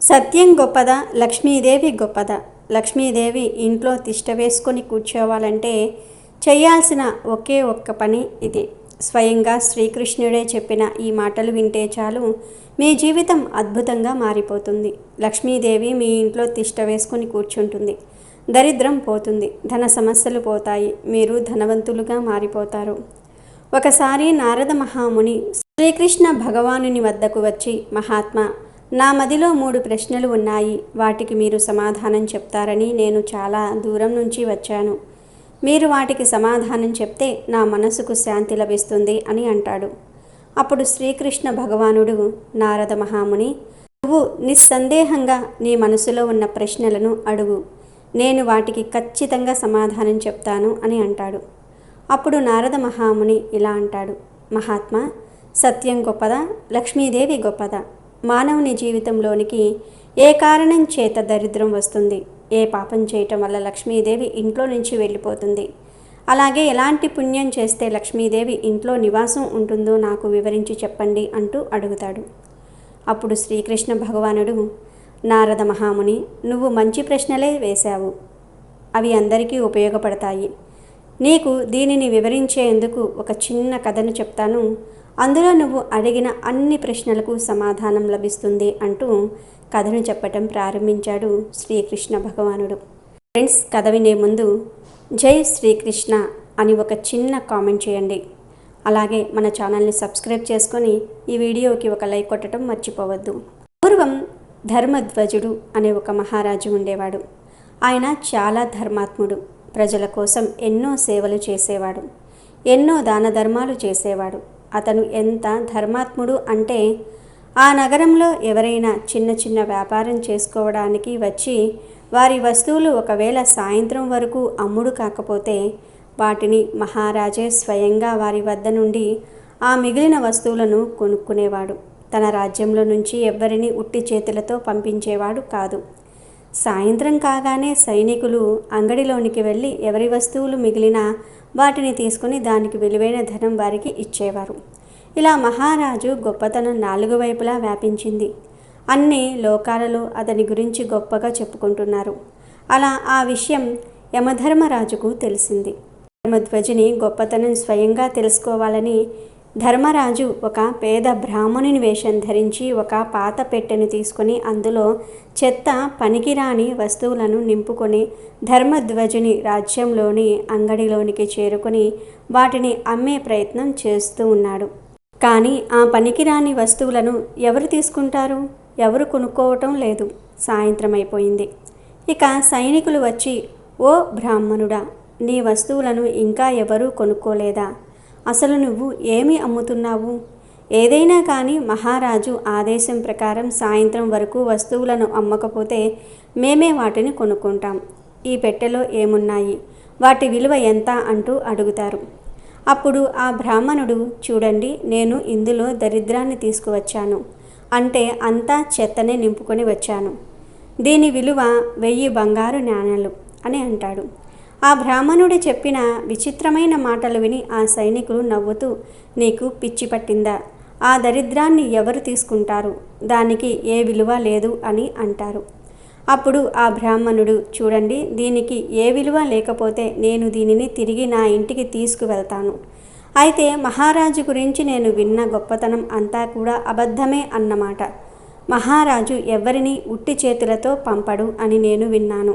సత్యం గొప్పదా? లక్ష్మీదేవి గొప్పదా? లక్ష్మీదేవి ఇంట్లో తిష్ట వేసుకొని కూర్చోవాలంటే చేయాల్సిన ఒకే ఒక్క పని ఇది. స్వయంగా శ్రీకృష్ణుడే చెప్పిన ఈ మాటలు వింటే చాలు మీ జీవితం అద్భుతంగా మారిపోతుంది. లక్ష్మీదేవి మీ ఇంట్లో తిష్ట వేసుకొని కూర్చుంటుంది. దరిద్రం పోతుంది. ధన సమస్యలు పోతాయి. మీరు ధనవంతులుగా మారిపోతారు. ఒకసారి నారద మహాముని శ్రీకృష్ణ భగవానుని వద్దకు వచ్చి మహాత్మా నా మదిలో మూడు ప్రశ్నలు ఉన్నాయి. వాటికి మీరు సమాధానం చెప్తారని నేను చాలా దూరం నుంచి వచ్చాను. మీరు వాటికి సమాధానం చెప్తే నా మనసుకు శాంతి లభిస్తుంది అని అంటాడు. అప్పుడు శ్రీకృష్ణ భగవానుడు నారద మహాముని నువ్వు నిస్సందేహంగా నీ మనసులో ఉన్న ప్రశ్నలను అడుగు. నేను వాటికి ఖచ్చితంగా సమాధానం చెప్తాను అని అంటాడు. అప్పుడు నారద మహాముని ఇలా అంటాడు. మహాత్మా సత్యం గొప్పదా? లక్ష్మీదేవి గొప్పదా? మానవుని జీవితంలోనికి ఏ కారణం చేత దరిద్రం వస్తుంది? ఏ పాపం చేయటం వల్ల లక్ష్మీదేవి ఇంట్లో నుంచి వెళ్ళిపోతుంది? అలాగే ఎలాంటి పుణ్యం చేస్తే లక్ష్మీదేవి ఇంట్లో నివాసం ఉంటుందో నాకు వివరించి చెప్పండి అంటూ అడుగుతాడు. అప్పుడు శ్రీకృష్ణ భగవానుడు నారద మహాముని నువ్వు మంచి ప్రశ్నలే వేశావు. అవి అందరికీ ఉపయోగపడతాయి. నీకు దీనిని వివరించేందుకు ఒక చిన్న కథను చెప్తాను. అందులో నువ్వు అడిగిన అన్ని ప్రశ్నలకు సమాధానం లభిస్తుంది అంటూ కథను చెప్పటం ప్రారంభించాడు శ్రీకృష్ణ భగవానుడు. ఫ్రెండ్స్ కథ వినే ముందు జై శ్రీకృష్ణ అని ఒక చిన్న కామెంట్ చేయండి. అలాగే మన ఛానల్ని సబ్స్క్రైబ్ చేసుకొని ఈ వీడియోకి ఒక లైక్ కొట్టడం మర్చిపోవద్దు. పూర్వం ధర్మధ్వజుడు అనే ఒక మహారాజు ఉండేవాడు. ఆయన చాలా ధర్మాత్ముడు. ప్రజల కోసం ఎన్నో సేవలు చేసేవాడు. ఎన్నో దాన ధర్మాలు చేసేవాడు. అతను ఎంత ధర్మాత్ముడు అంటే ఆ నగరంలో ఎవరైనా చిన్న చిన్న వ్యాపారం చేసుకోవడానికి వచ్చి వారి వస్తువులు ఒకవేళ సాయంత్రం వరకు అమ్ముడు కాకపోతే వాటిని మహారాజే స్వయంగా వారి వద్ద నుండి ఆ మిగిలిన వస్తువులను కొనుక్కునేవాడు. తన రాజ్యంలో నుంచి ఎవ్వరిని ఉట్టి చేతులతో పంపించేవాడు కాదు. సాయంత్రం కాగానే సైనికులు అంగడిలోనికి వెళ్ళి ఎవరి వస్తువులు మిగిలినా వాటిని తీసుకుని దానికి విలువైన ధనం వారికి ఇచ్చేవారు. ఇలా మహారాజు గొప్పతనం నాలుగు వైపులా వ్యాపించింది. అన్ని లోకాలలో అతని గురించి గొప్పగా చెప్పుకుంటున్నారు. అలా ఆ విషయం యమధర్మరాజుకు తెలిసింది. ధర్మధ్వజుని గొప్పతనం స్వయంగా తెలుసుకోవాలని ధర్మరాజు ఒక పేద బ్రాహ్మణుని వేషం ధరించి ఒక పాత పెట్టెను తీసుకొని అందులో చెత్త పనికిరాని వస్తువులను నింపుకొని ధర్మధ్వజుని రాజ్యంలోని అంగడిలోనికి చేరుకొని వాటిని అమ్మే ప్రయత్నం చేస్తూ ఉన్నాడు. కానీ ఆ పనికిరాని వస్తువులను ఎవరు తీసుకుంటారు? ఎవరు కొనుక్కోవటం లేదు. సాయంత్రం అయిపోయింది. ఇక సైనికులు వచ్చి ఓ బ్రాహ్మణుడా నీ వస్తువులను ఇంకా ఎవరూ కొనుక్కోలేదా? అసలు నువ్వు ఏమి అమ్ముతున్నావు? ఏదైనా కానీ మహారాజు ఆదేశం ప్రకారం సాయంత్రం వరకు వస్తువులను అమ్మకపోతే మేమే వాటిని కొనుక్కుంటాం. ఈ పెట్టెలో ఏమున్నాయి? వాటి విలువ ఎంత? అంటూ అడుగుతారు. అప్పుడు ఆ బ్రాహ్మణుడు చూడండి నేను ఇందులో దరిద్రాన్ని తీసుకువచ్చాను. అంటే అంతా చెత్తనే నింపుకొని వచ్చాను. దీని విలువ వెయ్యి బంగారు నాణ్యాలు అని అంటాడు. ఆ బ్రాహ్మణుడు చెప్పిన విచిత్రమైన మాటలు విని ఆ సైనికులు నవ్వుతూ నీకు పిచ్చి పట్టిందా? ఆ దరిద్రాన్ని ఎవరు తీసుకుంటారు? దానికి ఏ విలువ లేదు అని అంటారు. అప్పుడు ఆ బ్రాహ్మణుడు చూడండి దీనికి ఏ విలువ లేకపోతే నేను దీనిని తిరిగి నా ఇంటికి తీసుకువెళ్తాను. అయితే మహారాజు గురించి నేను విన్న గొప్పతనం అంతా కూడా అబద్ధమే అన్నమాట. మహారాజు ఎవరిని ఉట్టి చేతులతో పంపడు అని నేను విన్నాను.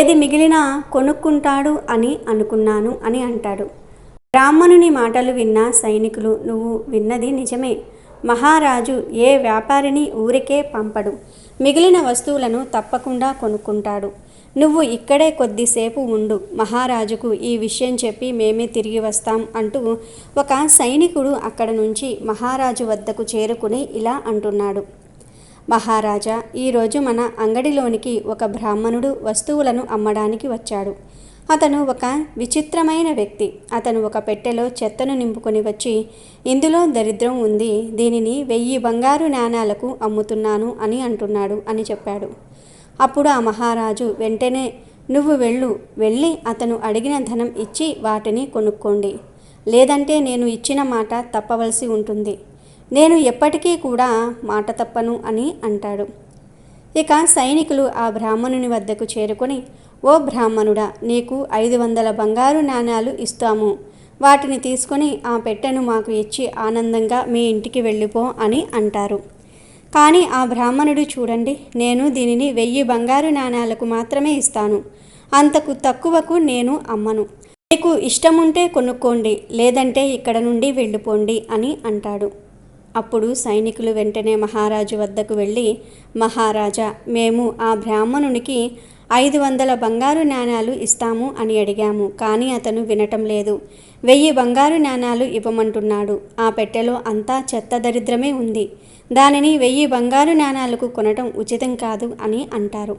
ఏది మిగిలినా కొనుక్కుంటాడు అని అనుకున్నాను అని అంటాడు. బ్రాహ్మణుని మాటలు విన్న సైనికులు నువ్వు విన్నది నిజమే. మహారాజు ఏ వ్యాపారిని ఊరికే పంపడు. మిగిలిన వస్తువులను తప్పకుండా కొనుక్కుంటాడు. నువ్వు ఇక్కడే కొద్దిసేపు ఉండు. మహారాజుకు ఈ విషయం చెప్పి మేమే తిరిగి వస్తాం అంటూ ఒక సైనికుడు అక్కడ నుంచి మహారాజు వద్దకు చేరుకుని ఇలా అంటున్నాడు. మహారాజా ఈరోజు మన అంగడిలోనికి ఒక బ్రాహ్మణుడు వస్తువులను అమ్మడానికి వచ్చాడు. అతను ఒక విచిత్రమైన వ్యక్తి. అతను ఒక పెట్టెలో చెత్తను నింపుకొని వచ్చి ఇందులో దరిద్రం ఉంది దీనిని వెయ్యి బంగారు నాణాలకు అమ్ముతున్నాను అని అంటున్నాడు అని చెప్పాడు. అప్పుడు ఆ మహారాజు వెంటనే నువ్వు వెళ్ళు వెళ్ళి అతను అడిగిన ధనం ఇచ్చి వాటిని కొనుక్కోండి. లేదంటే నేను ఇచ్చిన మాట తప్పవలసి ఉంటుంది. నేను ఎప్పటికీ కూడా మాట తప్పను అని అంటాడు. ఇక సైనికులు ఆ బ్రాహ్మణుని వద్దకు చేరుకొని ఓ బ్రాహ్మణుడా నీకు ఐదు వందల బంగారు నాణాలు ఇస్తాము. వాటిని తీసుకొని ఆ పెట్టెను మాకు ఇచ్చి ఆనందంగా మీ ఇంటికి వెళ్ళిపో అని అంటారు. కానీ ఆ బ్రాహ్మణుడు చూడండి నేను దీనిని వెయ్యి బంగారు నాణాలకు మాత్రమే ఇస్తాను. అంతకు తక్కువకు నేను అమ్మను. మీకు ఇష్టముంటే కొనుక్కోండి లేదంటే ఇక్కడ నుండి వెళ్ళిపోండి అని అంటాడు. అప్పుడు సైనికులు వెంటనే మహారాజు వద్దకు వెళ్ళి మహారాజా మేము ఆ బ్రాహ్మణునికి ఐదు వందల బంగారు నాణాలు ఇస్తాము అని అడిగాము. కానీ అతను వినటం లేదు. వెయ్యి బంగారు నాణాలు ఇవ్వమంటున్నాడు. ఆ పెట్టెలో అంతా చెత్త దరిద్రమే ఉంది. దానిని వెయ్యి బంగారు నాణాలకు కొనటం ఉచితం కాదు అని అంటారు.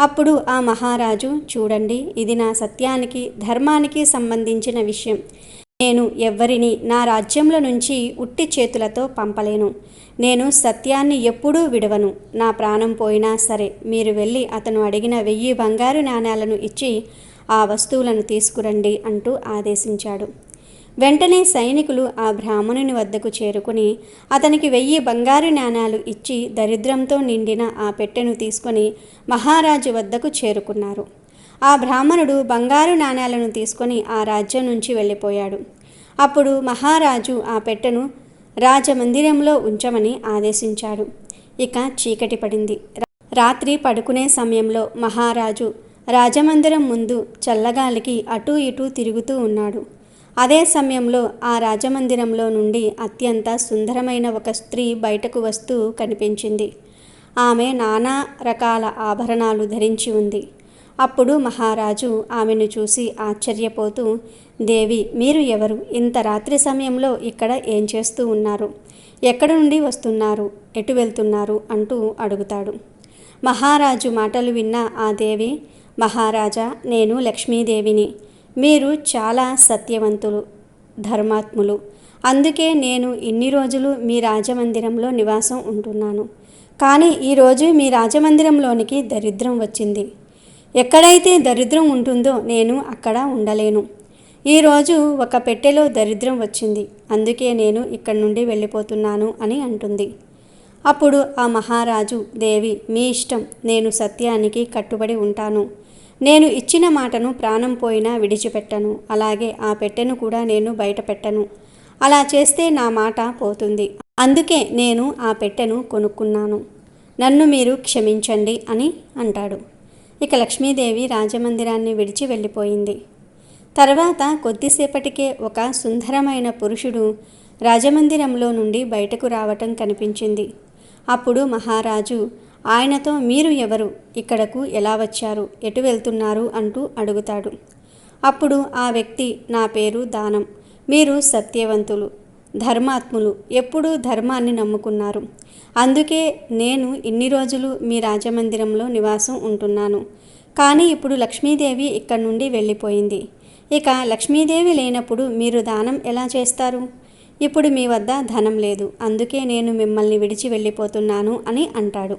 అప్పుడు ఆ మహారాజు చూడండి ఇది నా సత్యానికి ధర్మానికి సంబంధించిన విషయం. నేను ఎవ్వరిని నా రాజ్యంలో నుంచి ఉట్టి చేతులతో పంపలేను. నేను సత్యాన్ని ఎప్పుడూ విడవను. నా ప్రాణం పోయినా సరే మీరు వెళ్ళి అతను అడిగిన వెయ్యి బంగారు నాణాలను ఇచ్చి ఆ వస్తువులను తీసుకురండి అంటూ ఆదేశించాడు. వెంటనే సైనికులు ఆ బ్రాహ్మణుని వద్దకు చేరుకుని అతనికి వెయ్యి బంగారు నాణాలు ఇచ్చి దరిద్రంతో నిండిన ఆ పెట్టెను తీసుకొని మహారాజు వద్దకు చేరుకున్నారు. ఆ బ్రాహ్మణుడు బంగారు నాణాలను తీసుకొని ఆ రాజ్యం నుంచి వెళ్ళిపోయాడు. అప్పుడు మహారాజు ఆ పెట్టెను రాజమందిరంలో ఉంచమని ఆదేశించాడు. ఇక చీకటి పడింది. రాత్రి పడుకునే సమయంలో మహారాజు రాజమందిరం ముందు చల్లగాలికి అటూ ఇటూ తిరుగుతూ ఉన్నాడు. అదే సమయంలో ఆ రాజమందిరంలో నుండి అత్యంత సుందరమైన ఒక స్త్రీ బయటకు వస్తూ కనిపించింది. ఆమె నానా రకాల ఆభరణాలు ధరించి ఉంది. అప్పుడు మహారాజు ఆమెను చూసి ఆశ్చర్యపోతూ దేవి మీరు ఎవరు? ఇంత రాత్రి సమయంలో ఇక్కడ ఏం చేస్తూ ఉన్నారు? ఎక్కడ నుండి వస్తున్నారు? ఎటు వెళ్తున్నారు? అంటూ అడుగుతాడు. మహారాజు మాటలు విన్న ఆ దేవి మహారాజా నేను లక్ష్మీదేవిని. మీరు చాలా సత్యవంతులు ధర్మాత్ములు. అందుకే నేను ఇన్ని రోజులు మీ రాజమందిరంలో నివాసం ఉంటున్నాను. కానీ ఈరోజు మీ రాజమందిరంలోనికి దరిద్రం వచ్చింది. ఎక్కడైతే దరిద్రం ఉంటుందో నేను అక్కడ ఉండలేను. ఈరోజు ఒక పెట్టెలో దరిద్రం వచ్చింది. అందుకే నేను ఇక్కడి నుండి వెళ్ళిపోతున్నాను అని అంటుంది. అప్పుడు ఆ మహారాజు దేవి మీ ఇష్టం. నేను సత్యానికి కట్టుబడి ఉంటాను. నేను ఇచ్చిన మాటను ప్రాణం పోయినా విడిచిపెట్టను. అలాగే ఆ పెట్టెను కూడా నేను బయట పెట్టను అలా చేస్తే నా మాట పోతుంది. అందుకే నేను ఆ పెట్టెను కొనుక్కున్నాను. నన్ను మీరు క్షమించండి అని అంటాడు. ఇక లక్ష్మీదేవి రాజమందిరాన్ని విడిచి వెళ్ళిపోయింది. తర్వాత కొద్దిసేపటికే ఒక సుందరమైన పురుషుడు రాజమందిరంలో నుండి బయటకు రావటం కనిపించింది. అప్పుడు మహారాజు ఆయనతో మీరు ఎవరు? ఇక్కడకు ఎలా వచ్చారు? ఎటు వెళ్తున్నారు? అంటూ అడుగుతాడు. అప్పుడు ఆ వ్యక్తి నా పేరు దానం. మీరు సత్యవంతులు. ధర్మాత్ములు ఎప్పుడూ ధర్మాన్ని నమ్ముకున్నారు. అందుకే నేను ఇన్ని రోజులు మీ రాజమందిరంలో నివాసం ఉంటున్నాను. కానీ ఇప్పుడు లక్ష్మీదేవి ఇక్కడ నుండి వెళ్ళిపోయింది. ఇక లక్ష్మీదేవి లేనప్పుడు మీరు దానం ఎలా చేస్తారు? ఇప్పుడు మీ వద్ద ధనం లేదు. అందుకే నేను మిమ్మల్ని విడిచి వెళ్ళిపోతున్నాను అని అంటాడు.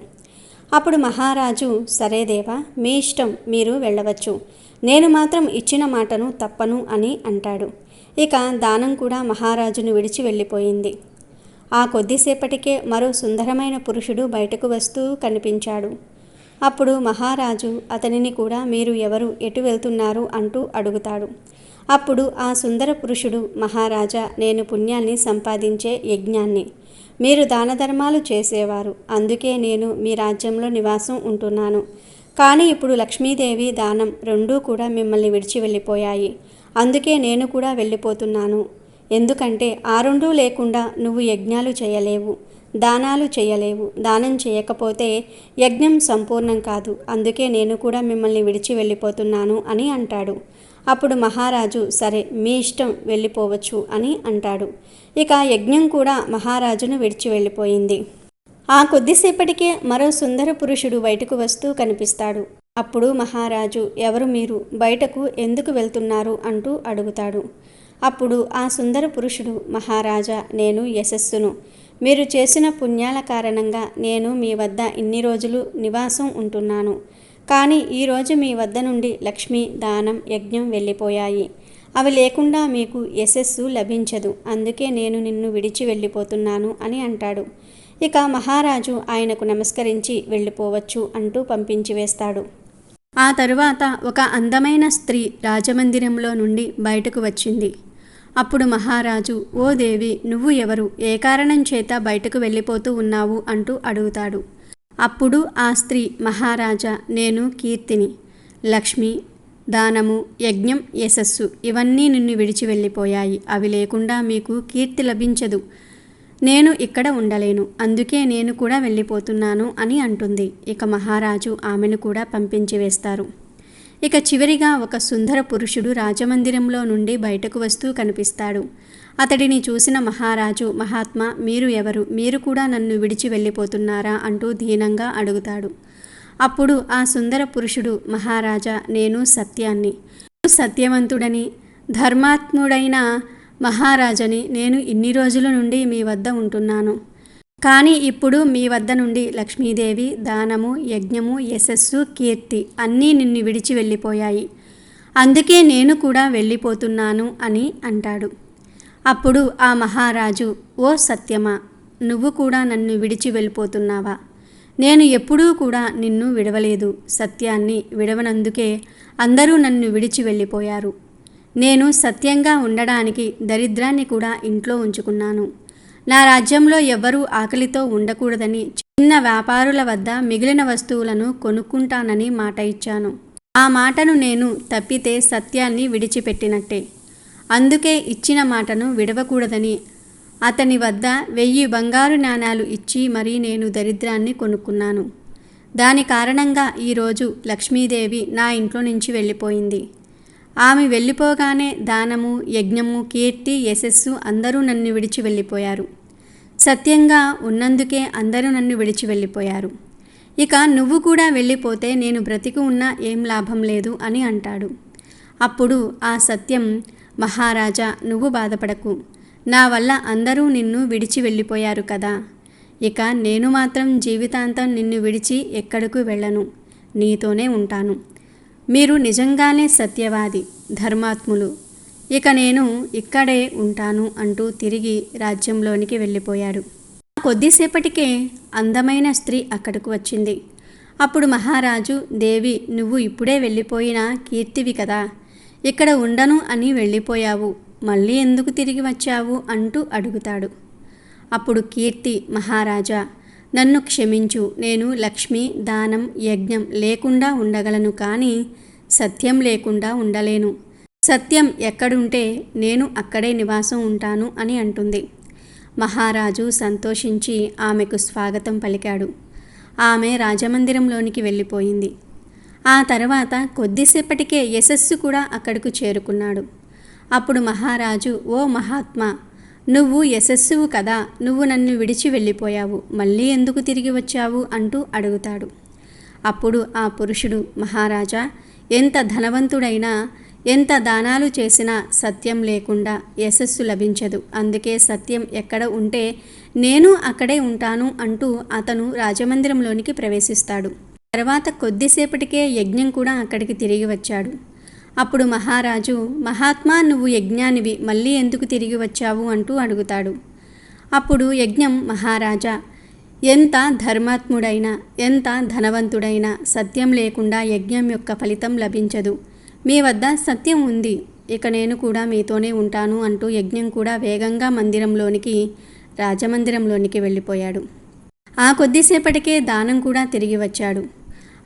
అప్పుడు మహారాజు సరే దేవా మీ ఇష్టం మీరు వెళ్ళవచ్చు. నేను మాత్రం ఇచ్చిన మాటను తప్పను అని అంటాడు. ఇక దానం కూడా మహారాజును విడిచి వెళ్ళిపోయింది. ఆ కొద్దిసేపటికే మరో సుందరమైన పురుషుడు బయటకు వస్తూ కనిపించాడు. అప్పుడు మహారాజు అతనిని కూడా మీరు ఎవరు ఎటు వెళ్తున్నారు? అంటూ అడుగుతాడు. అప్పుడు ఆ సుందర పురుషుడు మహారాజా నేను పుణ్యాన్ని సంపాదించే యజ్ఞాన్ని. మీరు దాన ధర్మాలు చేసేవారు. అందుకే నేను మీ రాజ్యంలో నివాసం ఉంటున్నాను. కానీ ఇప్పుడు లక్ష్మీదేవి దానం రెండూ కూడా మిమ్మల్ని విడిచి వెళ్ళిపోయాయి. అందుకే నేను కూడా వెళ్ళిపోతున్నాను. ఎందుకంటే ఆ రెండూ లేకుండా నువ్వు యజ్ఞాలు చేయలేవు దానాలు చేయలేవు దానం చేయకపోతే యజ్ఞం సంపూర్ణం కాదు. అందుకే నేను కూడా మిమ్మల్ని విడిచి వెళ్ళిపోతున్నాను అని అంటాడు. అప్పుడు మహారాజు సరే మీ ఇష్టం వెళ్ళిపోవచ్చు అని అంటాడు. ఇక యజ్ఞం కూడా మహారాజును విడిచి వెళ్ళిపోయింది. ఆ కొద్దిసేపటికే మరో సుందర పురుషుడు బయటకు వస్తూ కనిపిస్తాడు. అప్పుడు మహారాజు ఎవరు మీరు? బయటకు ఎందుకు వెళ్తున్నారు? అంటూ అడుగుతాడు. అప్పుడు ఆ సుందర పురుషుడు మహారాజా నేను యశస్సును. మీరు చేసిన పుణ్యాల కారణంగా నేను మీ వద్ద ఇన్ని రోజులు నివాసం ఉంటున్నాను. కానీ ఈరోజు మీ వద్ద నుండి లక్ష్మి దానం యజ్ఞం వెళ్ళిపోయాయి. అవి లేకుండా మీకు యశస్సు లభించదు. అందుకే నేను నిన్ను విడిచి వెళ్ళిపోతున్నాను అని అంటాడు. ఇక మహారాజు ఆయనకు నమస్కరించి వెళ్ళిపోవచ్చు అంటూ పంపించి వేస్తాడు. ఆ తరువాత ఒక అందమైన స్త్రీ రాజమందిరంలో నుండి బయటకు వచ్చింది. అప్పుడు మహారాజు ఓ దేవి నువ్వు ఎవరు? ఏ కారణం చేత బయటకు వెళ్ళిపోతూ ఉన్నావు? అంటూ అడుగుతాడు. అప్పుడు ఆ స్త్రీ మహారాజా నేను కీర్తిని లక్ష్మి దానము యజ్ఞం యశస్సు ఇవన్నీ నిన్ను విడిచి వెళ్ళిపోయాయి. అవి లేకుండా మీకు కీర్తి లభించదు. నేను ఇక్కడ ఉండలేను అందుకే నేను కూడా వెళ్ళిపోతున్నాను అని అంటుంది. ఇక మహారాజు ఆమెను కూడా పంపించి వేస్తారు. ఇక చివరిగా ఒక సుందర పురుషుడు రాజమందిరంలో నుండి బయటకు వస్తూ కనిపిస్తాడు. అతడిని చూసిన మహారాజు మహాత్మా మీరు ఎవరు? మీరు కూడా నన్ను విడిచి వెళ్ళిపోతున్నారా? అంటూ దీనంగా అడుగుతాడు. అప్పుడు ఆ సుందర పురుషుడు మహారాజా నేను సత్యాన్ని సత్యవంతుడని ధర్మాత్ముడైన మహారాజని నేను ఇన్ని రోజుల నుండి మీ వద్ద ఉంటున్నాను. కానీ ఇప్పుడు మీ వద్ద నుండి లక్ష్మీదేవి దానము యజ్ఞము యశస్సు కీర్తి అన్నీ నిన్ను విడిచి వెళ్ళిపోయాయి. అందుకే నేను కూడా వెళ్ళిపోతున్నాను అని అంటాడు. అప్పుడు ఆ మహారాజు ఓ సత్యమా నువ్వు కూడా నన్ను విడిచి వెళ్ళిపోతున్నావా? నేను ఎప్పుడూ కూడా నిన్ను విడవలేదు. సత్యాన్ని విడవనందుకే అందరూ నన్ను విడిచి వెళ్ళిపోయారు. నేను సత్యంగా ఉండడానికి దరిద్రాన్ని కూడా ఇంట్లో ఉంచుకున్నాను. నా రాజ్యంలో ఎవ్వరూ ఆకలితో ఉండకూడదని చిన్న వ్యాపారుల వద్ద మిగిలిన వస్తువులను కొనుక్కుంటానని మాట ఇచ్చాను. ఆ మాటను నేను తప్పితే సత్యాన్ని విడిచిపెట్టినట్టే. అందుకే ఇచ్చిన మాటను విడవకూడదని అతని వద్ద వెయ్యి బంగారు నాణాలు ఇచ్చి మరీ నేను దరిద్రాన్ని కొనుక్కున్నాను. దాని కారణంగా ఈరోజు లక్ష్మీదేవి నా ఇంట్లో నుంచి వెళ్ళిపోయింది. ఆమె వెళ్ళిపోగానే దానము యజ్ఞము కీర్తి యశస్సు అందరూ నన్ను విడిచి వెళ్ళిపోయారు. సత్యంగా ఉన్నందుకే అందరూ నన్ను విడిచి వెళ్ళిపోయారు. ఇక నువ్వు కూడా వెళ్ళిపోతే నేను బ్రతికి ఉన్నా ఏం లాభం లేదు అని అంటాడు. అప్పుడు ఆ సత్యం మహారాజా నువ్వు బాధపడకు. నా వల్ల అందరూ నిన్ను విడిచి వెళ్ళిపోయారు కదా. ఇక నేను మాత్రం జీవితాంతం నిన్ను విడిచి ఎక్కడకు వెళ్ళను. నీతోనే ఉంటాను. మీరు నిజంగానే సత్యవాది ధర్మాత్ములు. ఇక నేను ఇక్కడే ఉంటాను అంటూ తిరిగి రాజ్యంలోనికి వెళ్ళిపోయాడు. కొద్దిసేపటికే అందమైన స్త్రీ అక్కడకు వచ్చింది. అప్పుడు మహారాజు దేవి నువ్వు ఇప్పుడే వెళ్ళిపోయిన కీర్తివి కదా. ఇక్కడ ఉండను అని వెళ్ళిపోయావు. మళ్ళీ ఎందుకు తిరిగి వచ్చావు? అంటూ అడుగుతాడు. అప్పుడు కీర్తి మహారాజా నన్ను క్షమించు. నేను లక్ష్మి దానం యజ్ఞం లేకుండా ఉండగలను కానీ సత్యం లేకుండా ఉండలేను. సత్యం ఎక్కడుంటే నేను అక్కడే నివాసం ఉంటాను అని అంటుంది. మహారాజు సంతోషించి ఆమెకు స్వాగతం పలికాడు. ఆమె రాజమందిరంలోనికి వెళ్ళిపోయింది. ఆ తర్వాత కొద్దిసేపటికే యశస్సు కూడా అక్కడకు చేరుకున్నాడు. అప్పుడు మహారాజు ఓ మహాత్మా నువ్వు యశస్సువు కదా నువ్వు నన్ను విడిచి వెళ్ళిపోయావు మళ్ళీ ఎందుకు తిరిగి వచ్చావు? అంటూ అడుగుతాడు. అప్పుడు ఆ పురుషుడు మహారాజా ఎంత ధనవంతుడైనా ఎంత దానాలు చేసినా సత్యం లేకుండా యశస్సు లభించదు. అందుకే సత్యం ఎక్కడ ఉంటే నేను అక్కడే ఉంటాను అంటూ అతను రాజమందిరంలోనికి ప్రవేశిస్తాడు. తర్వాత కొద్దిసేపటికే యజ్ఞం కూడా అక్కడికి తిరిగి వచ్చాడు. అప్పుడు మహారాజు మహాత్మా నువ్వు యజ్ఞానివి మళ్ళీ ఎందుకు తిరిగి వచ్చావు? అంటూ అడుగుతాడు. అప్పుడు యజ్ఞం మహారాజా ఎంత ధర్మాత్ముడైనా ఎంత ధనవంతుడైనా సత్యం లేకుండా యజ్ఞం యొక్క ఫలితం లభించదు. మీ వద్ద సత్యం ఉంది ఇక నేను కూడా మీతోనే ఉంటాను అంటూ యజ్ఞం కూడా వేగంగా మందిరంలోనికి రాజమందిరంలోనికి వెళ్ళిపోయాడు. ఆ కొద్దిసేపటికే దానం కూడా తిరిగి వచ్చాడు.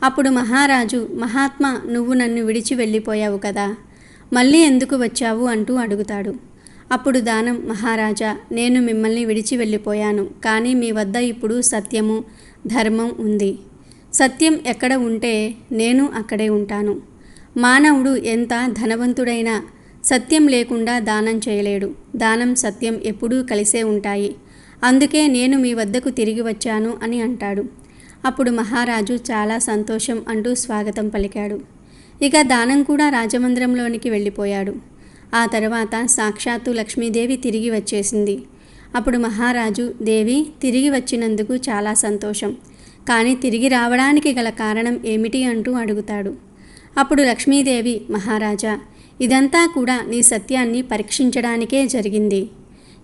అప్పుడు మహారాజు మహాత్మా నువ్వు నన్ను విడిచి వెళ్ళిపోయావు కదా. మళ్ళీ ఎందుకు వచ్చావు అంటూ అడుగుతాడు. అప్పుడు దానం మహారాజా నేను మిమ్మల్ని విడిచి వెళ్ళిపోయాను కానీ మీ వద్ద ఇప్పుడు సత్యము ధర్మం ఉంది. సత్యం ఎక్కడ ఉంటే నేను అక్కడే ఉంటాను. మానవుడు ఎంత ధనవంతుడైనా సత్యం లేకుండా దానం చేయలేడు. దానం సత్యం ఎప్పుడూ కలిసే ఉంటాయి. అందుకే నేను మీ వద్దకు తిరిగి వచ్చాను అని అంటాడు. అప్పుడు మహారాజు చాలా సంతోషం అంటూ స్వాగతం పలికాడు. ఇక దానం కూడా రాజమందిరంలోనికి వెళ్ళిపోయాడు. ఆ తర్వాత సాక్షాత్తు లక్ష్మీదేవి తిరిగి వచ్చేసింది. అప్పుడు మహారాజు దేవి తిరిగి వచ్చినందుకు చాలా సంతోషం. కానీ తిరిగి రావడానికి గల కారణం ఏమిటి అంటూ అడుగుతాడు. అప్పుడు లక్ష్మీదేవి మహారాజా ఇదంతా కూడా నీ సత్యాన్ని పరీక్షించడానికే జరిగింది.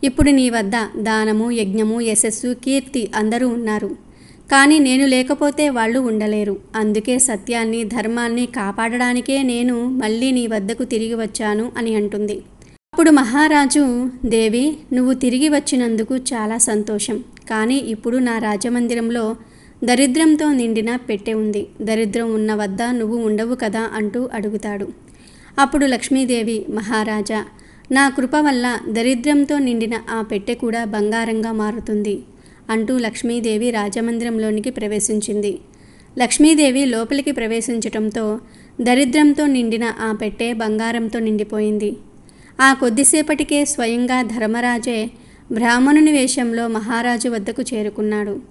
ఇప్పుడు నీ వద్ద దానము యజ్ఞము యశస్సు కీర్తి అందరూ ఉన్నారు. కానీ నేను లేకపోతే వాళ్ళు ఉండలేరు. అందుకే సత్యాన్ని ధర్మాన్ని కాపాడడానికే నేను మళ్ళీ నీ వద్దకు తిరిగి వచ్చాను అని అంటుంది. అప్పుడు మహారాజు దేవి నువ్వు తిరిగి వచ్చినందుకు చాలా సంతోషం. కానీ ఇప్పుడు నా రాజమందిరంలో దరిద్రంతో నిండిన పెట్టె ఉంది. దరిద్రం ఉన్న వద్ద నువ్వు ఉండవు కదా అంటూ అడుగుతాడు. అప్పుడు లక్ష్మీదేవి మహారాజా నా కృప వల్ల దరిద్రంతో నిండిన ఆ పెట్టె కూడా బంగారంగా మారుతుంది. అంటూ లక్ష్మీదేవి రాజమందిరంలోనికి ప్రవేశించింది. లక్ష్మీదేవి లోపలికి ప్రవేశించటంతో దరిద్రంతో నిండిన ఆ పెట్టె బంగారంతో నిండిపోయింది. ఆ కొద్దిసేపటికే స్వయంగా ధర్మరాజే బ్రాహ్మణుని వేషంలో మహారాజు వద్దకు చేరుకున్నాడు.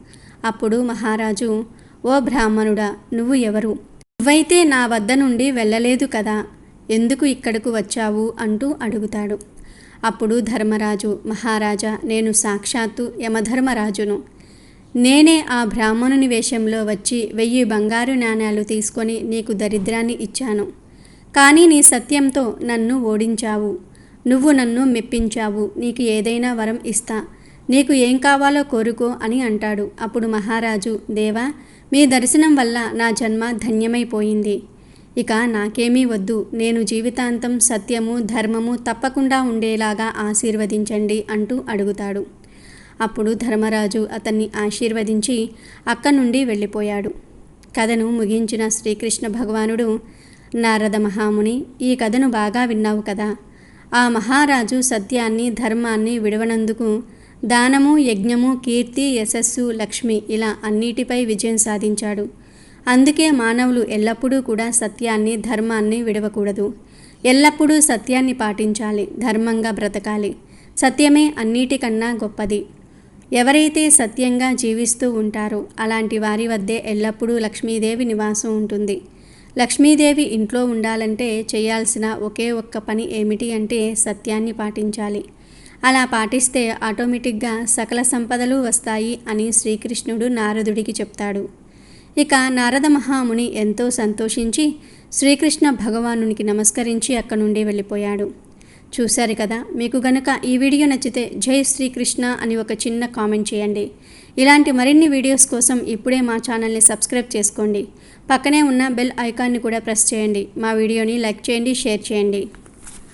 అప్పుడు మహారాజు ఓ బ్రాహ్మణుడా నువ్వు ఎవరు? నువ్వైతే నా వద్ద నుండి వెళ్ళలేదు కదా? ఎందుకు ఇక్కడకు వచ్చావు? అంటూ అడుగుతాడు. అప్పుడు ధర్మరాజు మహారాజా నేను సాక్షాత్తు యమధర్మరాజును. నేనే ఆ బ్రాహ్మణుని వేషంలో వచ్చి వెయ్యి బంగారు నాణ్యాలు తీసుకొని నీకు దరిద్రాన్ని ఇచ్చాను. కానీ నీ సత్యంతో నన్ను ఓడించావు. నువ్వు నన్ను మెప్పించావు. నీకు ఏదైనా వరం ఇస్తా. నీకు ఏం కావాలో కోరుకో అని అంటాడు. అప్పుడు మహారాజు దేవా మీ దర్శనం వల్ల నా జన్మ ధన్యమైపోయింది. ఇక నాకేమీ వద్దు. నేను జీవితాంతం సత్యము ధర్మము తప్పకుండా ఉండేలాగా ఆశీర్వదించండి అంటూ అడుగుతాడు. అప్పుడు ధర్మరాజు అతన్ని ఆశీర్వదించి అక్కడి నుండి వెళ్ళిపోయాడు. కథను ముగించిన శ్రీకృష్ణ భగవానుడు నారద మహాముని ఈ కథను బాగా విన్నావు కదా. ఆ మహారాజు సత్యాన్ని ధర్మాన్ని విడవనందుకు దానము యజ్ఞము కీర్తి యశస్సు లక్ష్మి ఇలా అన్నిటిపై విజయం సాధించాడు. అందుకే మానవులు ఎల్లప్పుడూ కూడా సత్యాన్ని ధర్మాన్ని విడవకూడదు. ఎల్లప్పుడూ సత్యాన్ని పాటించాలి ధర్మంగా బ్రతకాలి. సత్యమే అన్నిటికన్నా గొప్పది. ఎవరైతే సత్యంగా జీవిస్తూ ఉంటారో అలాంటి వారి వద్దే ఎల్లప్పుడూ లక్ష్మీదేవి నివాసం ఉంటుంది. లక్ష్మీదేవి ఇంట్లో ఉండాలంటే చేయాల్సిన ఒకే ఒక్క పని ఏమిటి అంటే సత్యాన్ని పాటించాలి. అలా పాటిస్తే ఆటోమేటిక్గా సకల సంపదలు వస్తాయి అని శ్రీకృష్ణుడు నారదుడికి చెప్తాడు. ఇక నారద మహాముని ఎంతో సంతోషించి శ్రీకృష్ణ భగవానునికి నమస్కరించి అక్కడి నుండి వెళ్ళిపోయాడు. చూశారు కదా మీకు గనక ఈ వీడియో నచ్చితే జై శ్రీకృష్ణ అని ఒక చిన్న కామెంట్ చేయండి. ఇలాంటి మరిన్ని వీడియోస్ కోసం ఇప్పుడే మా ఛానల్ని సబ్స్క్రైబ్ చేసుకోండి. పక్కనే ఉన్న బెల్ ఐకాన్ని కూడా ప్రెస్ చేయండి. మా వీడియోని లైక్ చేయండి షేర్ చేయండి.